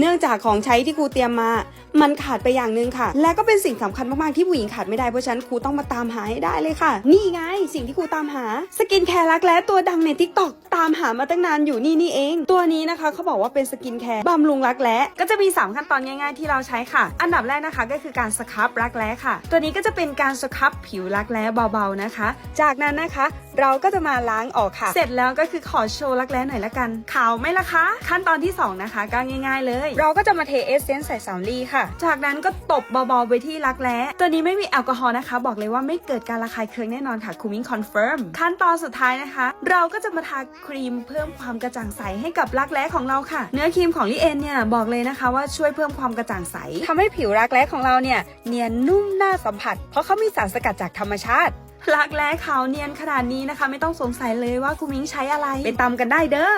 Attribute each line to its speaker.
Speaker 1: เนื่องจากของใช้ที่ครูเตรียมมา มันขาดไปอย่างหนึ่งค่ะ และก็เป็นสิ่งสำคัญมากๆที่ผู้หญิงขาดไม่ได้ เพราะฉะนั้นครูต้องมาตามหาให้ได้เลยค่ะ นี่ไง สิ่งที่ครูตามหา สกินแคร์รักแร้ตัวดังในทิกตอกตามหามาตั้งนานอยู่นี่นี่เอง ตัวนี้นะคะเขาบอกว่าเป็นสกินแคร์บำรุงรักแร้ก็จะมี 3 ขั้นตอนง่ายๆที่เราใช้ค่ะ อันดับแรกนะคะก็คือการสครับรักแร้ค่ะ ตัวนี้ก็จะเป็นการสครับผิวรักแร้เบาๆนะคะ จากนั้นนะคะเราก็จะมาล้างออกค่ะ เสร็จแล้วก็คือขอโชว์รักแร้หน่อยละกันขาวไหมล่ะคะ ขั้นตอนที่ 2 นะคะก็ง่าย ๆ เลย เราก็จะมาเทเอสเซนส์ใส่สำลีค่ะจากนั้นก็ตบเบาๆไปที่รักแร้ตัวนี้ไม่มีแอลกอฮอล์นะคะ บอกเลยว่าไม่เกิดการระคายเคืองแน่นอนค่ะคูมิ่งคอนเฟิร์มขั้นตอนสุดท้ายนะคะ เราก็จะมาทาครีมเพิ่มความกระจ่างใสให้กับรักแร้ของเราค่ะ เนื้อครีมของลิเอนเนี่ยบอกเลยนะคะว่าช่วยเพิ่มความกระจ่างใสทำให้ผิวรักแร้ของเราเนี่ยเนียนนุ่มน่าสัมผัส เพราะเขามีสารสกัดจากธรรมชาติรักแร้ขาวเนียนขนาดนี้นะคะ ไม่ต้องสงสัยเลยว่าคุณมิ้งใช้อะไร ไปตามกันได้เด้อ